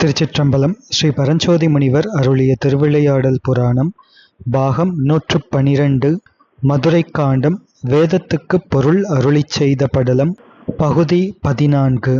திருச்சிற்றம்பலம் ஸ்ரீ பரஞ்சோதி முனிவர் அருளிய திருவிளையாடல் புராணம் பாகம் நூற்று பனிரெண்டு மதுரை காண்டம் வேதத்துக்கு பொருள் அருளிச் செய்த படலம் பகுதி பதினான்கு.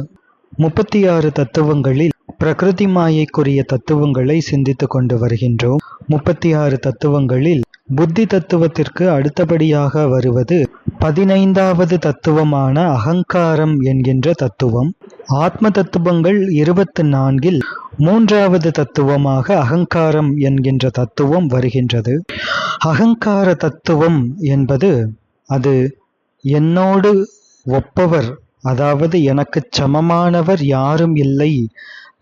முப்பத்தி ஆறு தத்துவங்களில் பிரகிருதி மாயைக்குரிய தத்துவங்களை சிந்தித்து கொண்டு வருகின்றோம். முப்பத்தி ஆறு தத்துவங்களில் புத்தி தத்துவத்திற்கு அடுத்தபடியாக வருவது பதினைந்தாவது தத்துவமான அகங்காரம் என்கின்ற தத்துவம். ஆத்ம தத்துவங்கள் இருபத்து நான்கில் மூன்றாவது தத்துவமாக அகங்காரம் என்கின்ற தத்துவம் வருகின்றது. அகங்கார தத்துவம் என்பது அது என்னோடு ஒப்பவர் அதாவது எனக்குச் சமமானவர் யாரும் இல்லை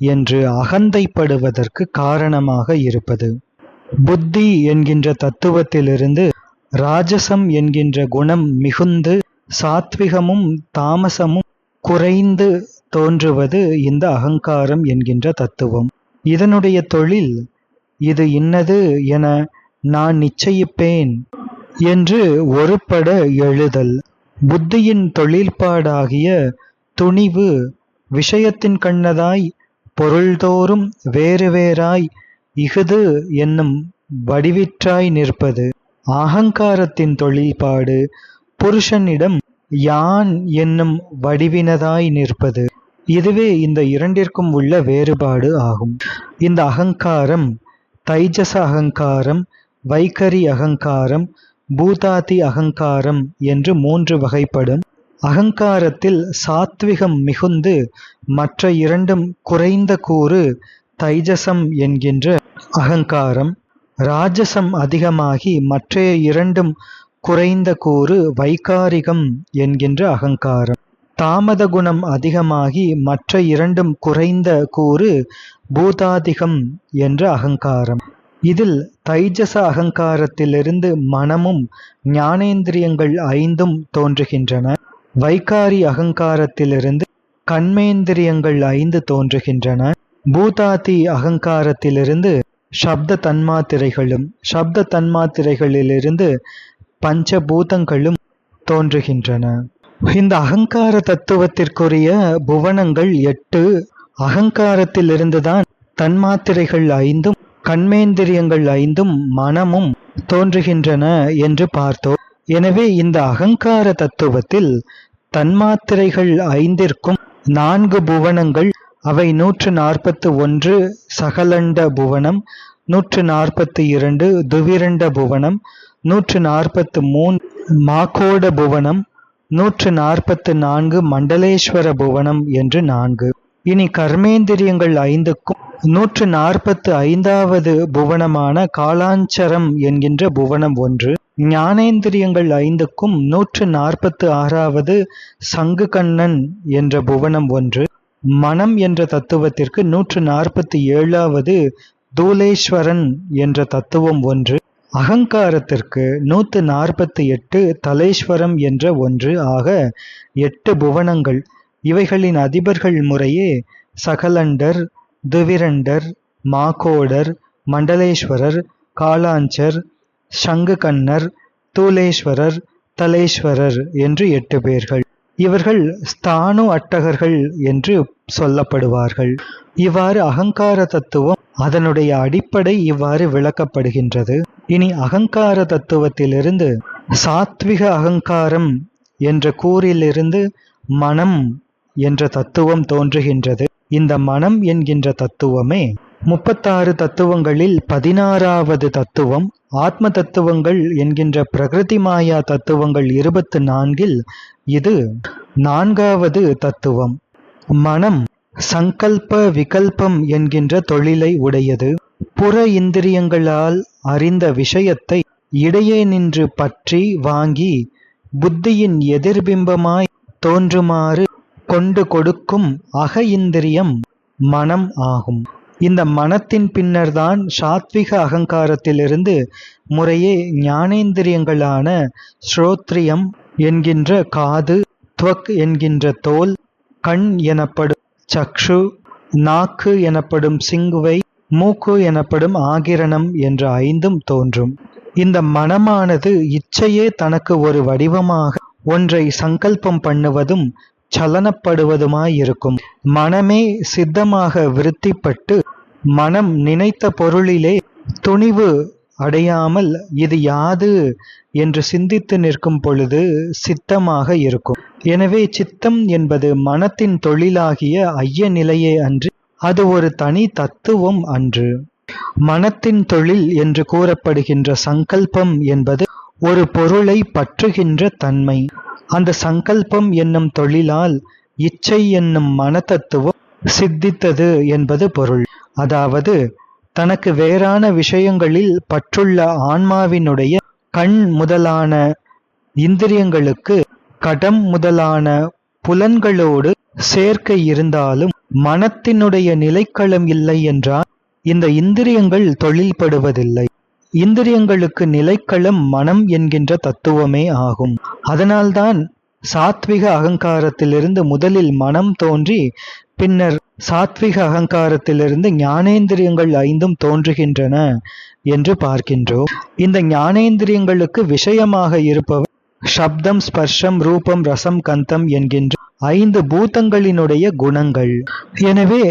என்று அகந்தைப்படுவதற்கு காரணமாக இருப்பது. புத்தி என்கின்ற தத்துவத்திலிருந்து ராஜசம் என்கின்ற குணம் மிகுந்து சாத்விகமும் தாமசமும் குறைந்து தோன்றுவது இந்த அகங்காரம் என்கின்ற தத்துவம். இதனுடைய தொழில் இது இன்னது என நான் நிச்சயிப்பேன் என்று ஒருபட எழுதல். புத்தியின் தொழில்பாடாகிய துணிவு விஷயத்தின் கண்ணதாய் பொருள்தோறும் வேறு வேறாய் இஃது என்னும் வடிவிற்றாய் நிற்பது அகங்காரத்தின் தொழில்பாடு புருஷனிடம் யான் என்னும் வடிவினதாய் நிற்பது. இதுவே இந்த இரண்டிற்கும் உள்ள வேறுபாடு ஆகும். இந்த அகங்காரம் தைஜச அகங்காரம் வைகரி அகங்காரம் பூதாதி அகங்காரம் என்று மூன்று வகைப்படும். அகங்காரத்தில் சாத்விகம் மிகுந்து மற்ற இரண்டும் குறைந்த கூறு தைஜசம் என்கின்ற அகங்காரம் ராஜசம் அதிகமாகி மற்றைய இரண்டும் குறைந்த கூறு வைகாரிகம் என்கின்ற அகங்காரம். தாமத குணம் அதிகமாகி மற்ற இரண்டும் குறைந்த கூறு பூதாதிகம் என்ற அகங்காரம். இதில் தைஜச அகங்காரத்திலிருந்து மனமும் ஞானேந்திரியங்கள் ஐந்தும் தோன்றுகின்றன. வைகாரி அகங்காரத்திலிருந்து கண்மேந்திரியங்கள் ஐந்து தோன்றுகின்றன. பூதாதி அகங்காரத்திலிருந்து சப்த தன்மாத்திரைகளும் சப்த தன்மாத்திரைகளிலிருந்து பஞ்சபூதங்களும் தோன்றுகின்றன. இந்த அகங்கார தத்துவத்திற்குரிய புவனங்கள் எட்டு அகங்காரத்திலிருந்துதான் தன்மாத்திரைகள் ஐந்தும் கண்மேந்திரியங்கள் ஐந்தும் மனமும் தோன்றுகின்றன என்று பார்த்தோம். எனவே இந்த அகங்கார தத்துவத்தில் தன்மாத்திரைகள் ஐந்திற்கும் நான்கு புவனங்கள் அவை நூற்று நாற்பத்து ஒன்று சகலண்ட புவனம் நூற்று நாற்பத்து இரண்டு துவிரண்ட புவனம் நூற்று நாற்பத்து மூன் மாகோட புவனம் நூற்று நாற்பத்து நான்கு மண்டலேஸ்வர புவனம் என்று நான்கு. இனி கர்மேந்திரியங்கள் ஐந்துக்கும் நூற்று நாற்பத்து ஐந்தாவது புவனமான காலாஞ்சரம் என்கின்ற புவனம் ஒன்று. ஞானேந்திரியங்கள் ஐந்துக்கும் நூற்று நாற்பத்து ஆறாவது சங்கு கண்ணன் என்ற புவனம் ஒன்று. மனம் என்ற தத்துவத்திற்கு நூற்று நாற்பத்தி ஏழாவது தூலேஸ்வரன் என்ற தத்துவம் ஒன்று அகங்காரத்திற்கு நூற்று நாற்பத்தி எட்டு தலேஸ்வரம் என்ற ஒன்று ஆக எட்டு புவனங்கள். இவைகளின் அதிபர்கள் முறையே சகலண்டர் துவிரண்டர் மாகோடர் மண்டலேஸ்வரர் காலாஞ்சர் சங்கு கண்ணர் தூலேஸ்வரர் தலேஸ்வரர் என்று எட்டு பேர்கள். இவர்கள் ஸ்தானு அட்டகர்கள் என்று சொல்லப்படுவார்கள். இவ்வாறு அகங்கார தத்துவம் அதனுடைய அடிப்படை இவ்வாறு விளக்கப்படுகின்றது. இனி அகங்கார தத்துவத்திலிருந்து சாத்விக அகங்காரம் என்ற கூறிலிருந்து மனம் என்ற தத்துவம் தோன்றுகின்றது. இந்த மனம் என்கின்ற தத்துவமே முப்பத்தாறு தத்துவங்களில் பதினாறாவது தத்துவம் ஆத்ம தத்துவங்கள் என்கின்ற பிரகிருதி மாயா தத்துவங்கள் இருபத்து நான்கில் இது நான்காவது தத்துவம். மனம் சங்கல்ப விகல்பம் என்கின்ற தொழிலை உடையது. புற இந்திரியங்களால் அறிந்த விஷயத்தை இடையே நின்று பற்றி வாங்கி புத்தியின் எதிர்பிம்பமாய் தோன்றுமாறு கொண்டு கொடுக்கும் அக இந்திரியம் மனம் ஆகும். இந்த மனத்தின் பின்னர்தான் சாத்விக அகங்காரத்திலிருந்து முறையே ஞானேந்திரியங்களான ஸ்ரோத்ரியம் என்கின்ற காது துவக் என்கின்ற தோல் கண் எனப்படும் சக்ஷு நாக்கு எனப்படும் சிங்குவை மூக்கு எனப்படும் ஆகிரணம் என்ற ஐந்தும் தோன்றும். இந்த மனமானது இச்சையே தனக்கு ஒரு வடிவமாக ஒன்றை சங்கல்பம் பண்ணுவதும் சலனப்படுவதுமாயிருக்கும். மனமே சித்தமாக விருத்திப்பட்டு மனம் நினைத்த பொருளிலே துணிவு அடையாமல் இது யாது என்று சிந்தித்து நிற்கும் பொழுது சித்தமாக இருக்கும். எனவே சித்தம் என்பது மனத்தின் தொழிலாகிய ஐய நிலையே அன்று அது ஒரு தனி தத்துவம் அன்று. மனத்தின் தொழில் என்று கூறப்படுகின்ற சங்கல்பம் என்பது ஒரு பொருளை பற்றுகின்ற தன்மை. அந்த சங்கல்பம் என்னும் தொழிலால் இச்சை என்னும் மனத்தத்துவம் சித்தித்தது என்பது பொருள். அதாவது தனக்கு வேறான விஷயங்களில் பற்றுள்ள ஆன்மாவினுடைய கண் முதலான இந்திரியங்களுக்கு கடம் முதலான புலன்களோடு சேர்க்கை இருந்தாலும் மனத்தினுடைய நிலைக்களம் இல்லை என்றால் இந்த இந்திரியங்கள் தொழில்படுவதில்லை. இந்திரியங்களுக்கு நிலைக்களம் மனம் என்கின்ற தத்துவமே ஆகும். அதனால்தான் சாத்விக அகங்காரத்திலிருந்து முதலில் மனம் தோன்றி பின்னர் சாத்விக அகங்காரத்திலிருந்து ஞானேந்திரியங்கள் ஐந்தும் தோன்றுகின்றன என்று பார்க்கின்றோம். இந்த ஞானேந்திரியங்களுக்கு விஷயமாக இருப்பவர் சப்தம் ஸ்பர்ஷம் ரூபம் ரசம் கந்தம் என்கின்ற ஐந்து பூதங்களினுடைய குணங்கள். எனவே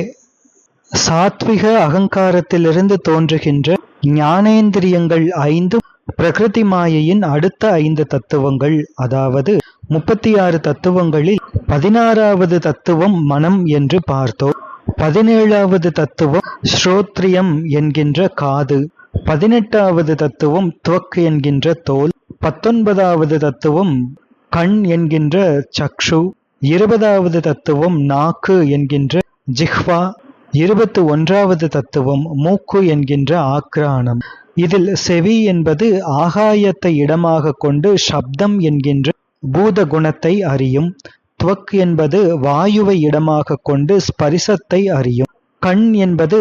சாத்விக அகங்காரத்திலிருந்து தோன்றுகின்ற ஞானேந்திரியங்கள் ஐந்தும் பிரகிருதி மாயையின் அடுத்த ஐந்து தத்துவங்கள். அதாவது முப்பத்தி ஆறு தத்துவங்களில் பதினாறாவது தத்துவம் மனம் என்று பார்த்தோம். பதினேழாவது தத்துவம் ஸ்ரோத்ரியம் என்கின்ற காது. பதினெட்டாவது தத்துவம் துவக் என்கின்ற தோல். பத்தொன்பதாவது தத்துவம் கண் என்கின்ற சக்ஷு. இருபதாவது தத்துவம் நாக்கு என்கின்ற ஜிஹ்வா. இருபத்து ஒன்றாவது தத்துவம் மூக்கு என்கின்ற ஆக்ரானம் இதில் செவி என்பது ஆகாயத்தை இடமாக கொண்டு சப்தம் என்கின்ற பூத குணத்தை அறியும். துவக் என்பது வாயுவை இடமாக கொண்டு ஸ்பரிசத்தை அறியும். கண் என்பது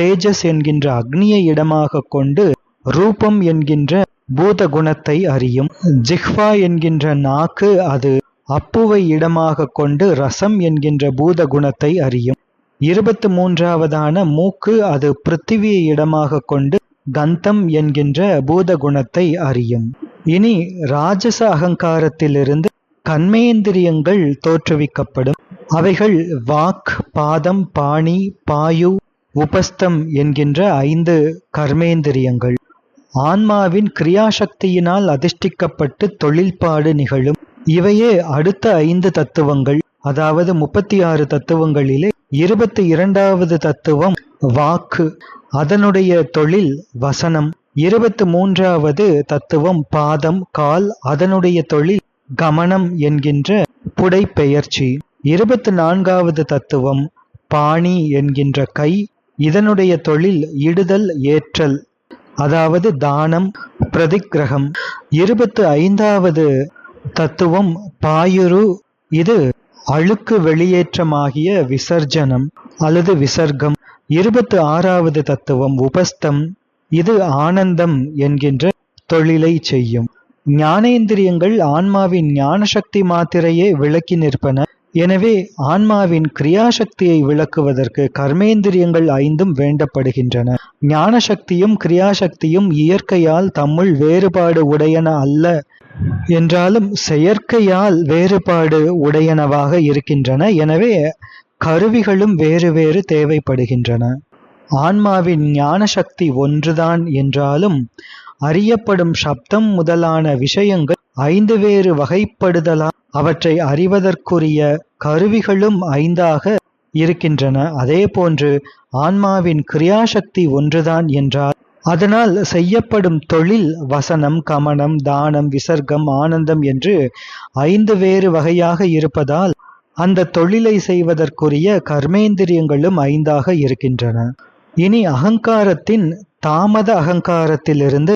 தேஜஸ் என்கின்ற அக்னியை இடமாக கொண்டு ரூபம் என்கின்ற பூத குணத்தை அறியும். ஜிஹ்வா என்கின்ற நாக்கு அது அப்புவை இடமாக கொண்டு ரசம் என்கின்ற பூத குணத்தை அறியும். இருபத்து மூன்றாவதான மூக்கு அது பிருத்திவியை இடமாக கொண்டு கந்தம் என்கின்ற பூத குணத்தை அறியும். இனி ராஜச அகங்காரத்திலிருந்து கண்மேந்திரியங்கள் தோற்றுவிக்கப்படும். அவைகள் வாக் பாதம் பாணி பாயு உபஸ்தம் என்கின்ற ஐந்து கர்மேந்திரியங்கள். ஆன்மாவின் கிரியாசக்தியினால் அதிர்ஷ்டிக்கப்பட்டு தொழில்பாடு நிகழும். இவையே அடுத்த ஐந்து தத்துவங்கள். அதாவது முப்பத்தி ஆறு தத்துவங்களிலே இருபத்தி இரண்டாவது தத்துவம் வாக்கு. அதனுடைய தொழில் வசனம். இருபத்து மூன்றாவது தத்துவம் பாதம் கால். அதனுடைய தொழில் கமனம் என்கின்ற புடைப்பெயர்ச்சி. இருபத்து நான்காவது தத்துவம் பாணி என்கின்ற கை. இதனுடைய தொழில் இடுதல் ஏற்றல். அதாவது தானம் பிரதிக்கிரகம். இருபத்து ஐந்தாவது தத்துவம் பாயுரு இது அழுக்கு வெளியேற்றமாகிய விசர்ஜனம் அல்லது விசர்க்கம் இருபத்து ஆறாவது தத்துவம் உபஸ்தம் இது ஆனந்தம் என்கின்ற தொழிலை செய்யும். ஞானேந்திரியங்கள் ஆன்மாவின் ஞானசக்தி மாத்திரையே விளக்கி நிற்பன. எனவே ஆன்மாவின் கிரியாசக்தியை விளக்குவதற்கு கர்மேந்திரியங்கள் ஐந்தும் வேண்டப்படுகின்றன. ஞான சக்தியும் கிரியாசக்தியும் இயற்கையால் தம்முள் வேறுபாடு உடையன அல்ல. என்றாலும் செயற்கையால் வேறுபாடு உடையனவாக இருக்கின்றன. எனவே கருவிகளும் வேறு வேறு தேவைப்படுகின்றன. ஆன்மாவின் ஞான சக்தி ஒன்றுதான் என்றாலும் அறியப்படும் சப்தம் முதலான விஷயங்கள் ஐந்து வேறு வகைப்படுதலாம் அவற்றை அறிவதற்குரிய கருவிகளும் ஐந்தாக இருக்கின்றன. அதே போன்று ஆன்மாவின் கிரியாசக்தி ஒன்றுதான் என்றால் அதனால் செய்யப்படும் தொழில் வசனம் கமனம் தானம் விசர்க்கம் ஆனந்தம் என்று ஐந்து வேறு வகையாக இருப்பதால் அந்த தொழிலை செய்வதற்குரிய கர்மேந்திரியங்களும் ஐந்தாக இருக்கின்றன. இனி அகங்காரத்தின் தாமத அகங்காரத்திலிருந்து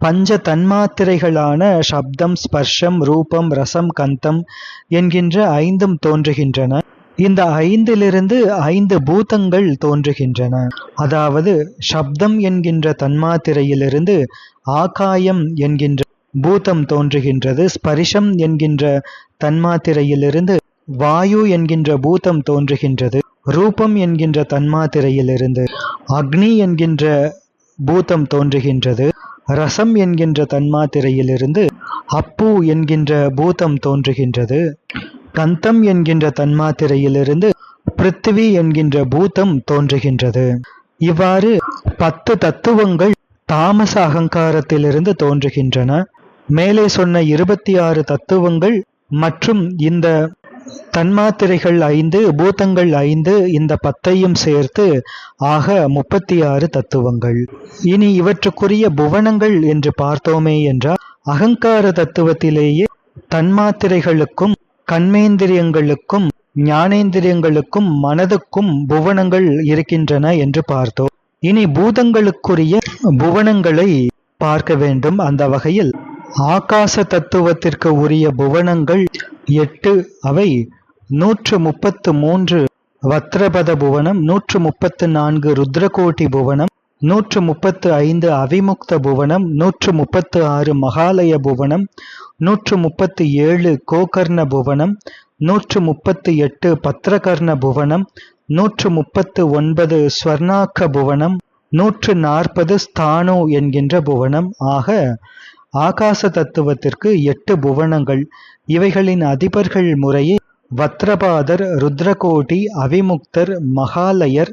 பஞ்ச தன்மாத்திரைகளான சப்தம் ஸ்பர்ஷம் ரூபம் ரசம் கந்தம் என்கின்ற ஐந்தும் தோன்றுகின்றன. இந்த ஐந்திலிருந்து ஐந்து பூதங்கள் தோன்றுகின்றன. அதாவது சப்தம் என்கின்ற தன்மாத்திரையிலிருந்து ஆகாயம் என்கின்ற பூதம் தோன்றுகின்றது ஸ்பரிஷம் என்கின்ற தன்மாத்திரையிலிருந்து வாயு என்கின்ற பூதம் தோன்றுகின்றது ரூபம் என்கின்ற தன்மாத்திரையிலிருந்து அக்னி என்கின்ற பூதம் தோன்றுகின்றது ரசம் என்கின்ற தன்மாத்திரையிலிருந்து அப்பு என்கின்ற பூதம் தோன்றுகின்றது. கந்தம் என்கின்ற தன்மாத்திரையிலிருந்து பிருத்திவி என்கின்ற பூதம் தோன்றுகின்றது. இவ்வாறு பத்து தத்துவங்கள் தாமச அகங்காரத்திலிருந்து தோன்றுகின்றன. மேலே சொன்ன இருபத்தி ஆறு தத்துவங்கள் மற்றும் இந்த தன்மாத்திரைகள் ஐந்து பூதங்கள் ஐந்து இந்த பத்தையும் சேர்த்து ஆக முப்பத்தி ஆறு தத்துவங்கள். இனி இவற்றுக்குரிய புவனங்கள் என்று பார்த்தோமே என்றால் அகங்கார தத்துவத்திலேயே தன்மாத்திரைகளுக்கும் கண்மேந்திரியங்களுக்கும் ஞானேந்திரியங்களுக்கும் மனதுக்கும் புவனங்கள் இருக்கின்றன என்று பார்த்தோம். இனி பூதங்களுக்குரிய புவனங்களை பார்க்க வேண்டும். அந்த வகையில் ஆகாச தத்துவத்திற்கு உரிய புவனங்கள் எட்டு. அவை நூற்று முப்பத்து மூன்று வத்ரபத புவனம் நூற்று முப்பத்து நான்கு ருத்ரகோட்டி புவனம் நூற்று முப்பத்து ஐந்து அவிமுக்த புவனம் நூற்று முப்பத்து ஆறு மகாலய புவனம் நூற்று முப்பத்து ஏழு கோகர்ண புவனம் நூற்று முப்பத்து எட்டு பத்ரகர்ண புவனம் நூற்று முப்பத்து ஒன்பது ஸ்வர்ணாக்க புவனம் நூற்று நாற்பது ஸ்தானோ என்கின்ற புவனம். ஆக ஆகாச தத்துவத்திற்கு எட்டு புவனங்கள். இவைகளின் அதிபர்கள் முறையே வத்ரபாதர் ருத்ரகோட்டி அவிமுக்தர் மகாலயர்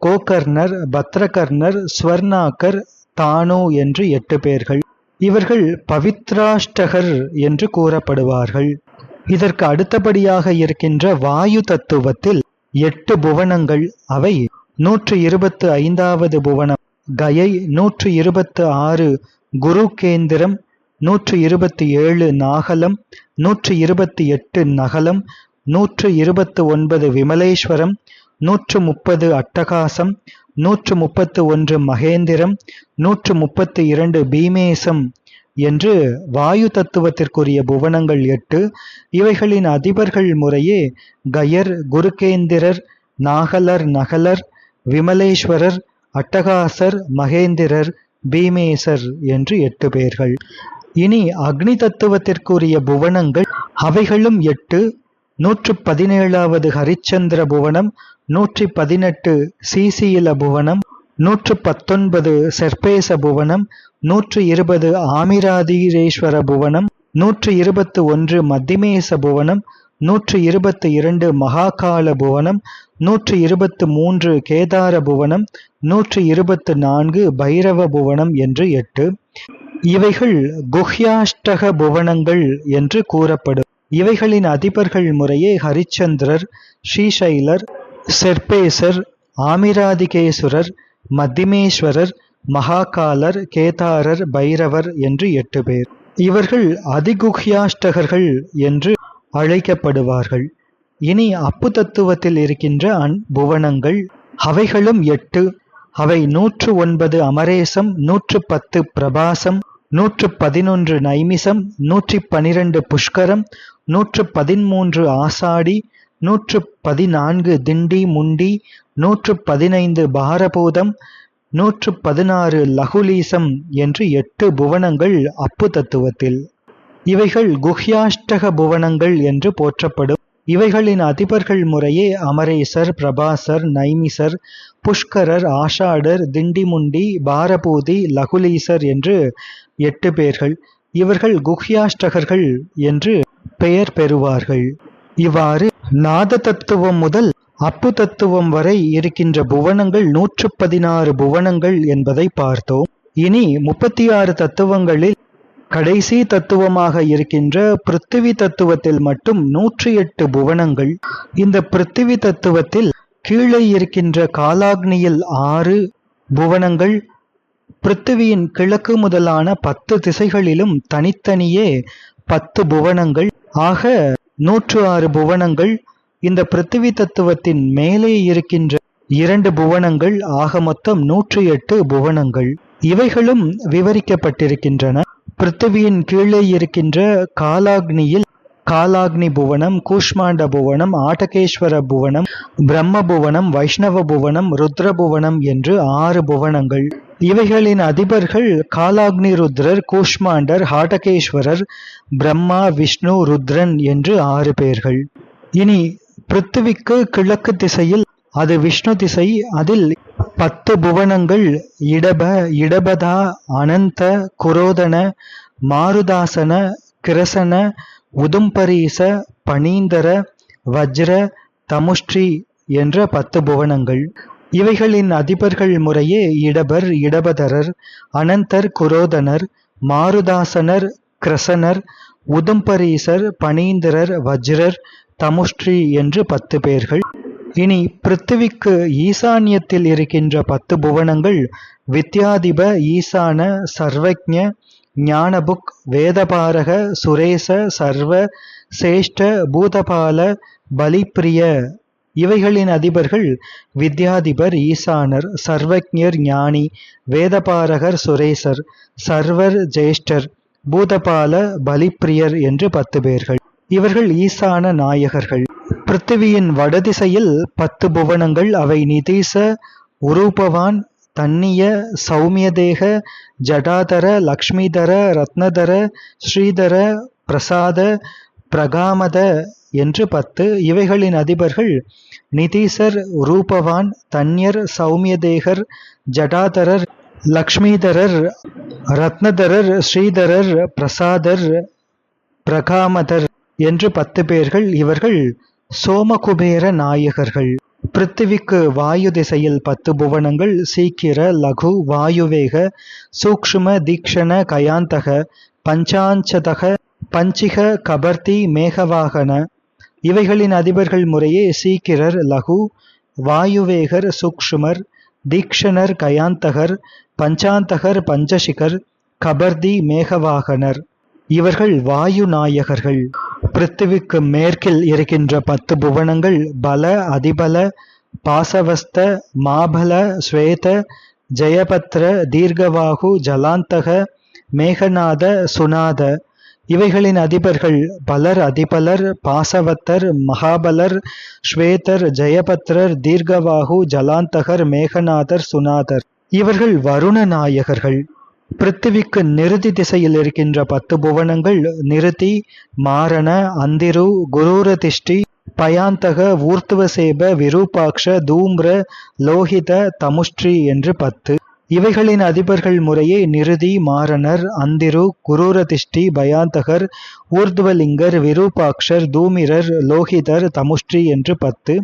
கோகர்ணர் பத்ரகர்ணர் ஸ்வர்ணாக்கர் தானோ என்று எட்டு பேர்கள். இவர்கள் பவித்ராஷ்டகர் என்று கூறப்படுவார்கள். இதற்கு அடுத்தபடியாக இருக்கின்ற வாயு தத்துவத்தில் எட்டு புவனங்கள் அவை. நூற்று இருபத்து ஐந்தாவது புவனம் கயை நூற்று இருபத்து ஆறு குரு கேந்திரம் நூற்று இருபத்தி ஏழு நாகலம் நூற்று இருபத்தி எட்டு நகலம் நூற்று இருபத்து ஒன்பது விமலேஸ்வரம் நூற்று முப்பது அட்டகாசம் நூற்று முப்பத்து ஒன்று மகேந்திரம் நூற்று முப்பத்து இரண்டு பீமேசம் என்று வாயு தத்துவத்திற்குரிய புவனங்கள் எட்டு இவைகளின் அதிபர்கள் முறையே கயர் குருகேந்திரர் நாகலர் நகலர் விமலேஸ்வரர் அட்டகாசர் மகேந்திரர் பீமேசர் என்று எட்டு பேர்கள். இனி அக்னி தத்துவத்திற்குரிய புவனங்கள் அவைகளும் எட்டு நூற்று பதினேழாவது ஹரிச்சந்திர புவனம் நூற்றி பதினெட்டு சீசியில புவனம் நூற்று பத்தொன்பது சர்பேச புவனம் நூற்று இருபது ஆமிராதீரேஸ்வர புவனம் நூற்று இருபத்து ஒன்று மத்திமேச புவனம் நூற்று இருபத்து இரண்டு மகாகால புவனம் நூற்று இருபத்து மூன்று கேதார புவனம் நூற்று இருபத்து நான்கு பைரவ புவனம் என்று எட்டு. இவைகள் குஹ்யாஷ்டக புவனங்கள் என்று கூறப்படும். இவைகளின் அதிபர்கள் முறையே ஹரிச்சந்திரர் ஸ்ரீசைலர் செர்பேசர் ஆமிராதிகேசுரர் மத்திமேஸ்வரர் மகாகாலர் கேதாரர் பைரவர் என்று எட்டு பேர். இவர்கள் அதிகுஹ்யாஷ்டகர்கள் என்று அழைக்கப்படுவார்கள். இனி அப்பு தத்துவத்தில் இருக்கின்ற அன் புவனங்கள் அவைகளும் எட்டு. அவை நூற்று ஒன்பது அமரேசம் நூற்று பத்து பிரபாசம் நூற்று பதினொன்று நைமிசம் நூற்றி பனிரெண்டு புஷ்கரம் நூற்று பதிமூன்று ஆசாடி நூற்று பதினான்கு திண்டி முண்டி நூற்று பதினைந்து பாரபூதம் நூற்று பதினாறு லகுலீசம் என்று எட்டு புவனங்கள் அப்பு தத்துவத்தில். இவைகள் குஹ்யாஷ்டக புவனங்கள் என்று போற்றப்படும். இவைகளின் அதிபர்கள் முறையே அமரேசர் பிரபாசர் நைமிசர் புஷ்கரர் ஆஷாடர் திண்டிமுண்டி பாரபூதி லகுலீசர் என்று எட்டு பேர்கள். இவர்கள் குஹ்யாஷ்டகர்கள் என்று பெயர் பெறுவார்கள். இவ்வாறு நாத தத்துவம் முதல் அப்பு தத்துவம் வரை இருக்கின்ற புவனங்கள் நூற்று பதினாறு புவனங்கள் என்பதை பார்த்தோம். இனி முப்பத்தி ஆறு தத்துவங்களில் கடைசி தத்துவமாக இருக்கின்ற பிருத்திவி தத்துவத்தில் மட்டும் நூற்றி எட்டு புவனங்கள். இந்த பிருத்திவி தத்துவத்தில் கீழே இருக்கின்ற காலாக்னியில் ஆறு புவனங்கள். பிருத்திவியின் கிழக்கு முதலான பத்து திசைகளிலும் தனித்தனியே பத்து புவனங்கள். ஆக நூற்று ஆறு புவனங்கள் இந்த பிருத்திவி தத்துவத்தின் மேலே இருக்கின்ற இரண்டு புவனங்கள் ஆக மொத்தம் நூற்றி எட்டு புவனங்கள். இவைகளும் விவரிக்கப்பட்டிருக்கின்றன. பிருத்திவியின் கீழே இருக்கின்ற காலாக்னியில் காலாக்னி புவனம் கூஷ்மாண்ட புவனம் ஆட்டகேஸ்வர புவனம் பிரம்ம புவனம் வைஷ்ணவ புவனம் ருத்ர புவனம் என்று ஆறு புவனங்கள். இவைகளின் அதிபர்கள் காலாக்னி ருத்ரர் கூஷ்மாண்டர் ஹாடகேஸ்வரர் பிரம்மா விஷ்ணு ருத்ரன் என்று ஆறு பேர்கள். இனி பிருத்திவிக்கு கிழக்கு திசையில் அது விஷ்ணு திசை அதில் பத்து புவனங்கள் இடப இடபதா அனந்த குரோதன மாருதாசன கிரசன உதும்பரீச பணீந்தர வஜ்ர தமுஷ்டி என்ற பத்து புவனங்கள். இவைகளின் அதிபர்கள் முறையே இடபர் இடபதரர் அனந்தர் குரோதனர் மாருதாசனர் கிரசனர் உதும்பரீசர் பணீந்திரர் வஜ்ரர் தமுஷ்டி என்று பத்து பேர்கள். இனி பிருத்திவிக்கு ஈசான்யத்தில் இருக்கின்ற பத்து புவனங்கள் வித்யாதிப ஈசான சர்வஜ ஞானபுக் வேதபாரக சுரேச சர்வ சேஷ்ட பூதபால பலிப்பிரிய இவைகளின் அதிபர்கள் வித்யாதிபர் ஈசானர் சர்வஜர் ஞானி வேதபாரகர் சுரேசர் சர்வர் ஜேஷ்டர் பூதபால பலிப்பிரியர் என்று பத்து பேர்கள். இவர்கள் ஈசான நாயகர்கள். பிருத்திவியின் வடதிசையில் பத்து புவனங்கள் அவை நிதீச உரூபவான் தன்னிய சௌமியதேக ஜடாதர லக்ஷ்மிதர ரத்னதர ஸ்ரீதர பிரசாத பிரகாமத என்று பத்து இவைகளின் அதிபர்கள் நிதீசர் ரூபவான் தன்யர் சௌமியதேகர் ஜடாதரர் லக்ஷ்மிதரர் ரத்னதரர் ஸ்ரீதரர் பிரசாதர் பிரகாமதர் என்று பத்து பேர்கள் இவர்கள் சோமகுபேர நாயகர்கள். பிருத்திவிக்கு வாயு திசையில் பத்து புவனங்கள் சீக்கிர லகு வாயுவேக சூக்ஷ்ம தீக்ஷண கயாந்தக பஞ்சாஞ்சதக பஞ்சிக கபர்த்தி மேகவாகன இவைகளின் அதிபர்கள் முறையே சீக்கிரர் லகு வாயுவேகர் சூக்ஷுமர் தீக்ஷணர் கயாந்தகர் பஞ்சாந்தகர் பஞ்சசிகர் கபர்தி மேகவாகனர். இவர்கள் வாயு நாயகர்கள். பிருத்திவிக்கு மேற்கில் இருக்கின்ற பத்து புவனங்கள் பல அதிபல பாசவஸ்த மாபல ஸ்வேத ஜெயபத்ர தீர்க்கவாகு ஜலாந்தக மேகநாத சுனாத இவைகளின் அதிபர்கள் பலர் அதிபலர் பாசவத்தர் மகாபலர் ஸ்வேதர் ஜெயபத்ரர் தீர்க்கவாகு ஜலாந்தகர் மேகநாதர் சுனாதர் இவர்கள் வருண நாயகர்கள். பிருத்திவிக்கு நிருதி திசையில் இருக்கின்ற பத்து புவனங்கள் நிருதி மாரண அந்திரு குரூரதிஷ்டி பயாந்தக ஊர்த்துவசேப விரூபாக்ஷ தூம்ர லோகித தமுஷ்டி என்று பத்து. இவைகளின் அதிபர்கள் முறையே நிருதி மாரணர் அந்திரு குரூரதிஷ்டி பயாந்தகர் ஊர்துவலிங்கர் விரூபாக்ஷர் தூமிரர் லோகிதர் தமுஷ்டி என்று பத்து.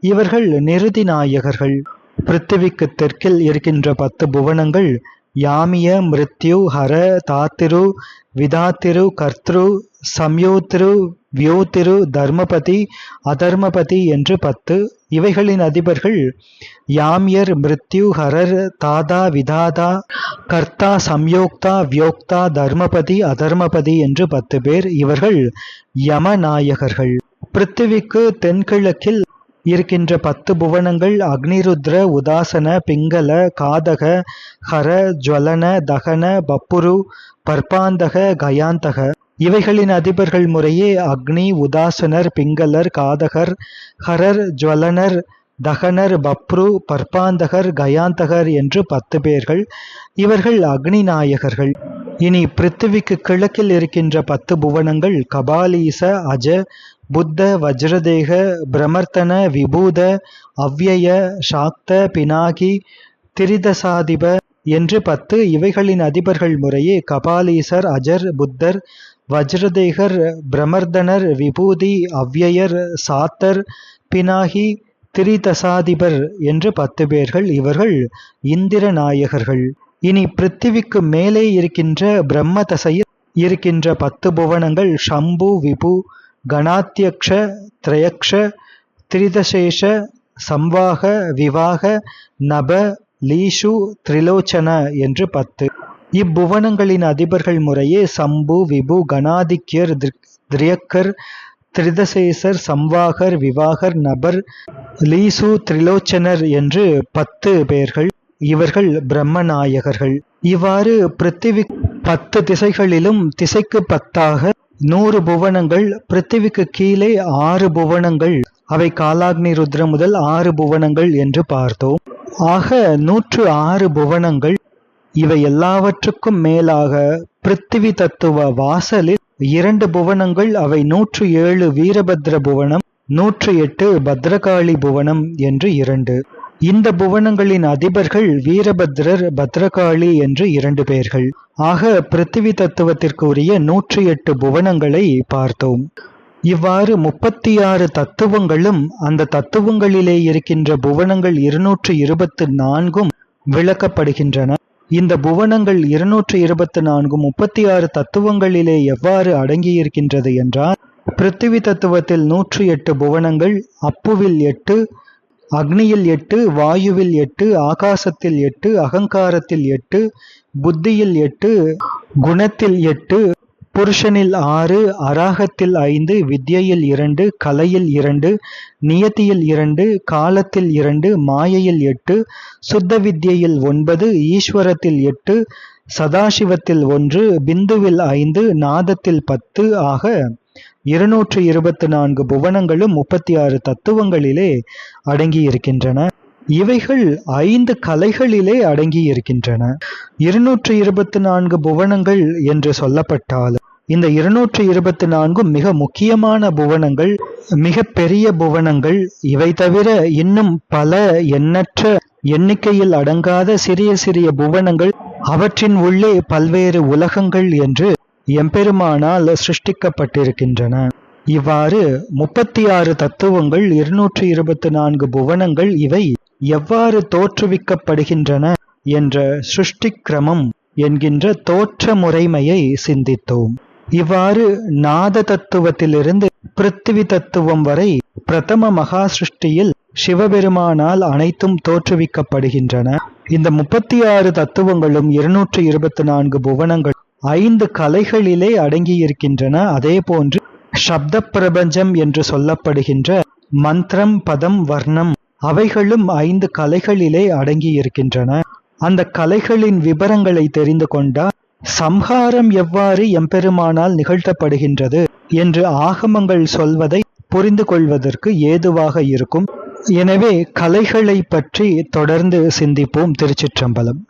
இவர்கள் நிருதி நாயகர்கள். பிருத்திவிக்கு தெற்கில் இருக்கின்ற பத்து புவனங்கள் யாமிய மிருத்யு ஹர தாத்திரு விதாத்திரு கர்த்ரு சம்யோத்திரு வியோத்திரு தர்மபதி அதர்மபதி என்று பத்து. இவைகளின் அதிபர்கள் யாமியர் மிருத்யு ஹரர் தாதா விதாதா கர்த்தா சம்யோக்தா வியோக்தா தர்மபதி அதர்மபதி என்று பத்து பேர். இவர்கள் யமநாயகர்கள். பிருத்திவிக்கு தென்கிழக்கில் இருக்கின்ற பத்து புவனங்கள் அக்னிருத்ர உதாசன பிங்கள காதக ஹர ஜுவலன தகன பப்புரு பர்பாந்தக கயாந்தக. இவைகளின் அதிபர்கள் முறையே அக்னி உதாசனர் பிங்களர் காதகர் ஹரர் ஜுவலனர் தகனர் பப்ரு பர்பாந்தகர் கயாந்தகர் என்று பத்து பேர்கள். இவர்கள் அக்னி நாயகர்கள். இனி பிருத்திவிக்கு கிழக்கில் இருக்கின்ற பத்து புவனங்கள் கபாலீச அஜ புத்த வஜ்ரதேக பிரமர்த்தன விபூத அவ்யய சாக்த பினாகி திரிதசாதிப என்று பத்து இவைகளின் அதிபர்கள் முறையே கபாலீசர் அஜர் புத்தர் வஜ்ரதேகர் பிரமர்தனர் விபூதி அவ்யயர் சாத்தர் பினாகி திரிதசாதிபர் என்று பத்து பேர்கள் இவர்கள் இந்திர நாயகர்கள் இனி பிருத்திவிக்கு மேலே இருக்கின்ற பிரம்ம தசையில் இருக்கின்ற பத்து புவனங்கள் ஷம்பு விபு கணாத்தியக்ஷ திரயக்ஷ திரிதசேஷ சம்வாக விவாக நப லீஷு திரிலோச்சன என்று பத்து. இப்புவனங்களின் அதிபர்கள் முறையே சம்பு விபு கணாதிக்யர் திரியக்கர் திரிதசேசர் சம்வாகர் விவாகர் நபர் லீசு திரிலோச்சனர் என்று பத்து பேர்கள் இவர்கள் பிரம்மநாயகர்கள். இவ்வாறு பிருத்திவி பத்து திசைகளிலும் திசைக்கு பத்தாக நூறு புவனங்கள் பிருத்திவிக்கு கீழே ஆறு புவனங்கள் அவை காலாக்னி ருத்ர முதல் ஆறு புவனங்கள் என்று பார்த்தோம். ஆக நூற்று ஆறு புவனங்கள் இவை எல்லாவற்றுக்கும் மேலாக பிருத்திவி தத்துவ வாசலில் இரண்டு புவனங்கள் அவை நூற்று ஏழு வீரபத்ர புவனம் நூற்று எட்டு பத்ரகாளி புவனம் என்று இரண்டு. இந்த புவனங்களின் அதிபர்கள் வீரபத்ரர் பத்ரகாளி என்று இரண்டு பேர்கள். ஆக பிருத்திவி தத்துவத்திற்கு உரிய நூற்றி எட்டு புவனங்களை பார்த்தோம். இவ்வாறு முப்பத்தி ஆறு தத்துவங்களும் அந்த தத்துவங்களிலே இருக்கின்ற புவனங்கள் இருநூற்று இருபத்து நான்கும் விளக்கப்படுகின்றன. இந்த புவனங்கள் இருநூற்று இருபத்து நான்கு முப்பத்தி ஆறு தத்துவங்களிலே எவ்வாறு அடங்கியிருக்கின்றது என்றால் பிருத்திவி தத்துவத்தில் நூற்று எட்டு புவனங்கள் அப்புவில் எட்டு அக்னியில் எட்டு வாயுவில் எட்டு ஆகாசத்தில் எட்டு அகங்காரத்தில் எட்டு புத்தியில் எட்டு குணத்தில் எட்டு புருஷனில் ஆறு அராகத்தில் ஐந்து வித்யையில் இரண்டு கலையில் இரண்டு நியத்தியில் இரண்டு காலத்தில் இரண்டு மாயையில் எட்டு சுத்த வித்யையில் ஒன்பது ஈஸ்வரத்தில் எட்டு சதாசிவத்தில் ஒன்று பிந்துவில் ஐந்து நாதத்தில் பத்து ஆக இருநூற்று இருபத்து நான்கு புவனங்களும் முப்பத்தி ஆறு தத்துவங்களிலே அடங்கியிருக்கின்றன. இவைகள் ஐந்து கலைகளிலே அடங்கியிருக்கின்றன. இருநூற்று இருபத்து நான்கு புவனங்கள் என்று சொல்லப்பட்டாலும் இந்த இருநூற்றி இருபத்தி நான்கும் மிக முக்கியமான புவனங்கள் மிக பெரிய புவனங்கள். இவை தவிர இன்னும் பல எண்ணற்ற எண்ணிக்கையில் அடங்காத சிறிய சிறிய புவனங்கள். அவற்றின் உள்ளே பல்வேறு உலகங்கள் என்று எம்பெருமானால் சிருஷ்டிக்கப்பட்டிருக்கின்றன. இவ்வாறு முப்பத்தி ஆறு தத்துவங்கள் இருநூற்று இருபத்தி நான்கு புவனங்கள் இவை எவ்வாறு தோற்றுவிக்கப்படுகின்றன என்ற சிருஷ்டி கிரமம் என்கின்ற தோற்ற முறைமையை சிந்தித்தோம். இவ்வாறு நாத தத்துவத்திலிருந்து பிருத்திவி தத்துவம் வரை பிரதம மகா சிருஷ்டியில் சிவபெருமானால் அனைத்தும் தோற்றுவிக்கப்படுகின்றன. இந்த முப்பத்தி ஆறு தத்துவங்களும் இருநூற்று இருபத்தி நான்கு புவனங்கள் ஐந்து கலைகளிலே அடங்கியிருக்கின்றன. அதே போன்று சப்த பிரபஞ்சம் என்று சொல்லப்படுகின்ற மந்திரம் பதம் வர்ணம் அவைகளும் ஐந்து கலைகளிலே அடங்கியிருக்கின்றன. அந்த கலைகளின் விவரங்களை தெரிந்து கொண்டால் சம்ஹாரம் எவ்வாறு எம்பெருமானால் நிகழ்த்தப்படுகின்றது என்று ஆகமங்கள் சொல்வதை புரிந்து கொள்வதற்கு ஏதுவாக இருக்கும். எனவே கலைகளை பற்றி தொடர்ந்து சிந்திப்போம் திருச்சிற்றம்பலம்.